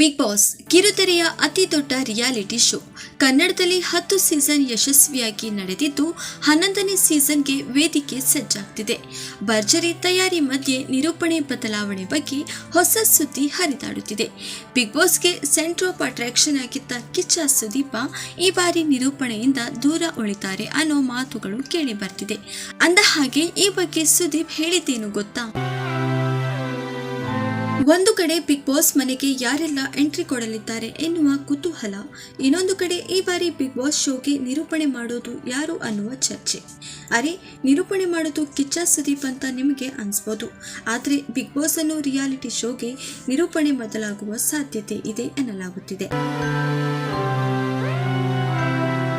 Big boss ಕಿರುತೆರೆಯ ಅತಿ ದೊಡ್ಡ reality show. ಕನ್ನಡದಲ್ಲಿ ಹತ್ತು ಸೀಸನ್ ಯಶಸ್ವಿಯಾಗಿ ನಡೆದಿದ್ದು, ಹನ್ನೊಂದನೇ ಸೀಸನ್ಗೆ ವೇದಿಕೆ ಸಜ್ಜಾಗ್ತಿದೆ. ಭರ್ಜರಿ ತಯಾರಿ ಮಧ್ಯೆ ನಿರೂಪಣೆ ಬದಲಾವಣೆ ಬಗ್ಗೆ ಹೊಸ ಸುದ್ದಿ ಹರಿದಾಡುತ್ತಿದೆ. ಬಿಗ್ ಬಾಸ್ಗೆ ಸೆಂಟರ್ ಆಫ್ ಅಟ್ರಾಕ್ಷನ್ ಆಗಿದ್ದ ಕಿಚ್ಚ ಸುದೀಪ ಈ ಬಾರಿ ನಿರೂಪಣೆಯಿಂದ ದೂರ ಉಳಿತಾರೆ ಅನ್ನೋ ಮಾತುಗಳು ಕೇಳಿ ಬರ್ತಿದೆ. ಅಂದ ಹಾಗೆ ಈ ಬಗ್ಗೆ ಸುದೀಪ್ ಹೇಳಿದ್ದೇನು ಗೊತ್ತಾ? ಒಂದು ಕಡೆ ಬಿಗ್ ಬಾಸ್ ಮನೆಗೆ ಯಾರೆಲ್ಲ ಎಂಟ್ರಿ ಕೊಡಲಿದ್ದಾರೆ ಎನ್ನುವ ಕುತೂಹಲ, ಇನ್ನೊಂದು ಕಡೆ ಈ ಬಾರಿ ಬಿಗ್ ಬಾಸ್ ಶೋಗೆ ನಿರೂಪಣೆ ಮಾಡೋದು ಯಾರು ಅನ್ನುವ ಚರ್ಚೆ. ಅರೆ, ನಿರೂಪಣೆ ಮಾಡೋದು ಕಿಚ್ಚ ಸುದೀಪ್ ಅಂತ ನಿಮಗೆ ಅನಿಸ್ಬೋದು. ಆದರೆ ಬಿಗ್ ಬಾಸ್ ಅನ್ನು ರಿಯಾಲಿಟಿ ಶೋಗೆ ನಿರೂಪಣೆ ಬದಲಾಗುವ ಸಾಧ್ಯತೆ ಇದೆ ಎನ್ನಲಾಗುತ್ತಿದೆ.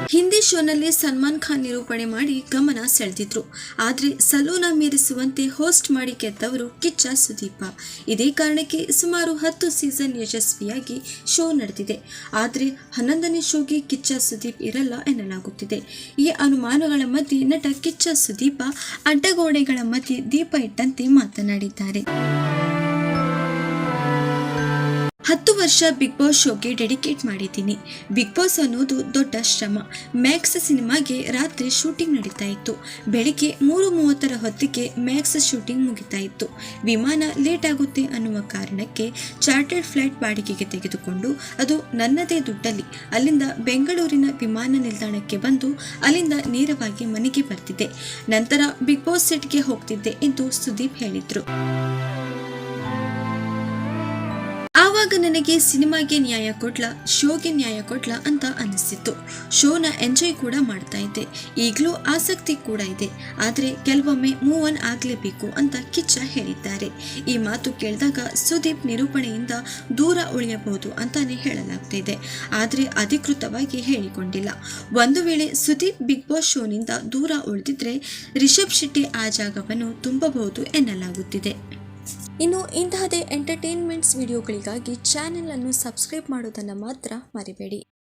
ಹಿಂದಿ ಶೋನಲ್ಲಿ ಸಲ್ಮಾನ್ ಖಾನ್ ನಿರೂಪಣೆ ಮಾಡಿ ಗಮನ ಸೆಳೆದಿದ್ರು. ಆದ್ರೆ ಸಲೂನ ಮೀರಿಸುವಂತೆ ಹೋಸ್ಟ್ ಮಾಡಿ ಗೆದ್ದವರು ಕಿಚ್ಚ ಸುದೀಪ. ಇದೇ ಕಾರಣಕ್ಕೆ ಸುಮಾರು ಹತ್ತು ಸೀಸನ್ ಯಶಸ್ವಿಯಾಗಿ ಶೋ ನಡೆದಿದೆ. ಆದ್ರೆ ಹನ್ನೊಂದನೇ ಶೋಗೆ ಕಿಚ್ಚ ಸುದೀಪ್ ಇರಲ್ಲ ಎನ್ನಲಾಗುತ್ತಿದೆ. ಈ ಅನುಮಾನಗಳ ಮಧ್ಯೆ ನಟ ಕಿಚ್ಚ ಸುದೀಪ ಅಡ್ಡಗೋಡೆಗಳ ಮಧ್ಯೆ ದೀಪ ಇಟ್ಟಂತೆ ಮಾತನಾಡಿದ್ದಾರೆ. ಹತ್ತು ವರ್ಷ ಬಿಗ್ ಬಾಸ್ ಶೋಗೆ ಡೆಡಿಕೇಟ್ ಮಾಡಿದ್ದೀನಿ. ಬಿಗ್ ಬಾಸ್ ಅನ್ನೋದು ದೊಡ್ಡ ಶ್ರಮ. ಮ್ಯಾಕ್ಸ್ ಸಿನಿಮಾಗೆ ರಾತ್ರಿ ಶೂಟಿಂಗ್ ನಡೀತಾ ಇತ್ತು. ಬೆಳಿಗ್ಗೆ ಮೂರು ಮೂವತ್ತರ ಹೊತ್ತಿಗೆ ಮ್ಯಾಕ್ಸ್ ಶೂಟಿಂಗ್ ಮುಗಿತಾ ಇತ್ತು. ವಿಮಾನ ಲೇಟ್ ಆಗುತ್ತೆ ಅನ್ನುವ ಕಾರಣಕ್ಕೆ ಚಾರ್ಟರ್ಡ್ ಫ್ಲೈಟ್ ಬಾಡಿಗೆಗೆ ತೆಗೆದುಕೊಂಡು ಅದು ನನ್ನದೇ ದುಡ್ಡಲ್ಲಿ, ಅಲ್ಲಿಂದ ಬೆಂಗಳೂರಿನ ವಿಮಾನ ನಿಲ್ದಾಣಕ್ಕೆ ಬಂದು ಅಲ್ಲಿಂದ ನೇರವಾಗಿ ಮನೆಗೆ ಬರ್ತಿದ್ದೆ. ನಂತರ ಬಿಗ್ ಬಾಸ್ ಸೆಟ್ಗೆ ಹೋಗ್ತಿದ್ದೆ ಎಂದು ಸುದೀಪ್ ಹೇಳಿದ್ರು. ಆವಾಗ ನನಗೆ ಸಿನಿಮಾಗೆ ನ್ಯಾಯ ಕೊಡ್ಲಾ? ಶೋಗೆ ನ್ಯಾಯ ಕೊಡ್ಲಾ ಅಂತ ಅನಿಸ್ತಿತ್ತು ಶೋನ ಎಂಜಾಯ್ ಕೂಡ ಮಾಡ್ತಾ ಇದ್ದೆ. ಈಗಲೂ ಆಸಕ್ತಿ ಕೂಡ ಇದೆ. ಆದರೆ ಕೆಲವೊಮ್ಮೆ ಮೂವ್ ಆನ್ ಆಗಲೇಬೇಕು ಅಂತ ಕಿಚ್ಚ ಹೇಳಿದ್ದಾರೆ. ಈ ಮಾತು ಕೇಳಿದಾಗ ಸುದೀಪ್ ನಿರೂಪಣೆಯಿಂದ ದೂರ ಉಳಿಯಬಹುದು ಅಂತಾನೆ ಹೇಳಲಾಗ್ತಿದೆ. ಆದರೆ ಅಧಿಕೃತವಾಗಿ ಹೇಳಿಕೊಂಡಿಲ್ಲ. ಒಂದು ವೇಳೆ ಸುದೀಪ್ ಬಿಗ್ ಬಾಸ್ ಶೋನಿಂದ ದೂರ ಉಳಿದಿದ್ರೆ ರಿಷಬ್ ಶೆಟ್ಟಿ ಆ ಜಾಗವನ್ನು ತುಂಬಬಹುದು ಎನ್ನಲಾಗುತ್ತಿದೆ. ಇನ್ನು ಇಂತಹದೇ ಎಂಟರ್ಟೈನ್ಮೆಂಟ್ಸ್ ವಿಡಿಯೋಗಳಿಗಾಗಿ ಚಾನೆಲ್ ಅನ್ನು ಸಬ್ಸ್ಕ್ರೈಬ್ ಮಾಡೋದನ್ನು ಮಾತ್ರ ಮರಿಬೇಡಿ.